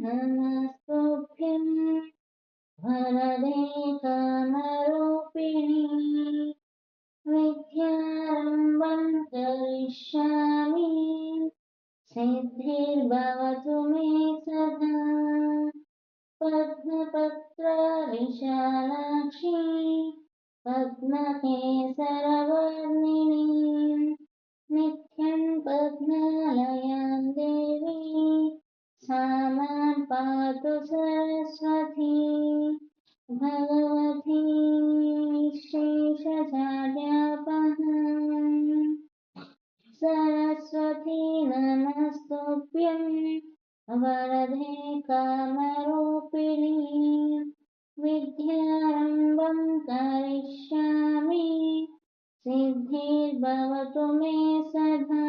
नमस्तुभ्यं वरदे कामरूपिणी विद्यारम्भं करिष्यामि सिद्धिर्भवतु मे सदा। पद्मपत्रविशालाक्षी पद्मकेसरवर्णिनी नित्यं पद्मालयां पातु सरस्वती भगवती शेषजाड्यापहा सरस्वती नमस्तुभ्यं वरदे कामरूपिणी विद्यारम्भं करिष्यामि। सिद्धिर्भवतु मे सदा।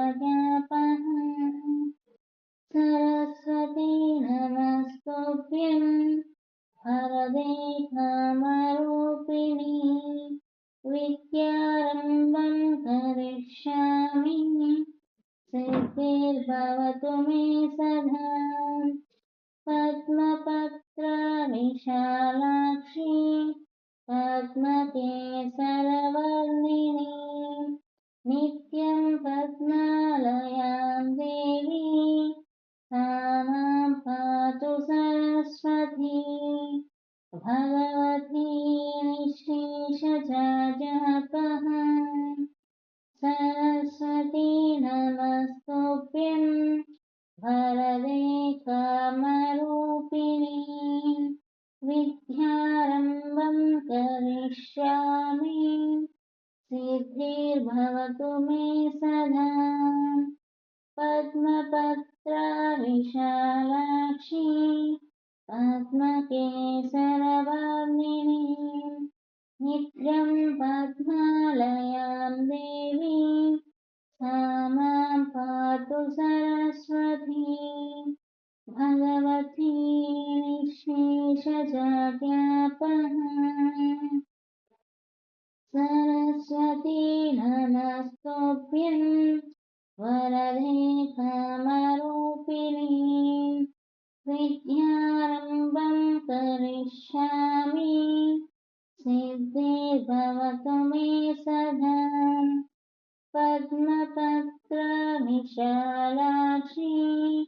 वरदे कामरूपिणी विद्यारम्भं करिष्यामि। सिद्धिर्भवतु मे सदा। भगवती निःशेषजाजपहा सरस्वती नमस्तुभ्यं वरदे कामरूपिणी विद्यारम्भं करिष्यामि। सिद्धिर्भवतु मे सदा। पद्मपत्रविशालाक्षी पद्मकेसरवर्णिनी नित्यं पद्मालयां देवी सा मां पातु सरस्वती भगवती निःशेषजाड्यापहा सिद्धिर्भवतु मे सदा पद्मपत्रविशालाक्षी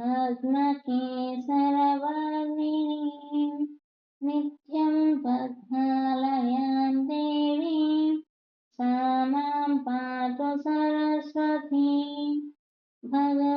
पद्मकेसरवर्णिनी। नित्यं पद्मालयां पातु सरस्वती। भगवती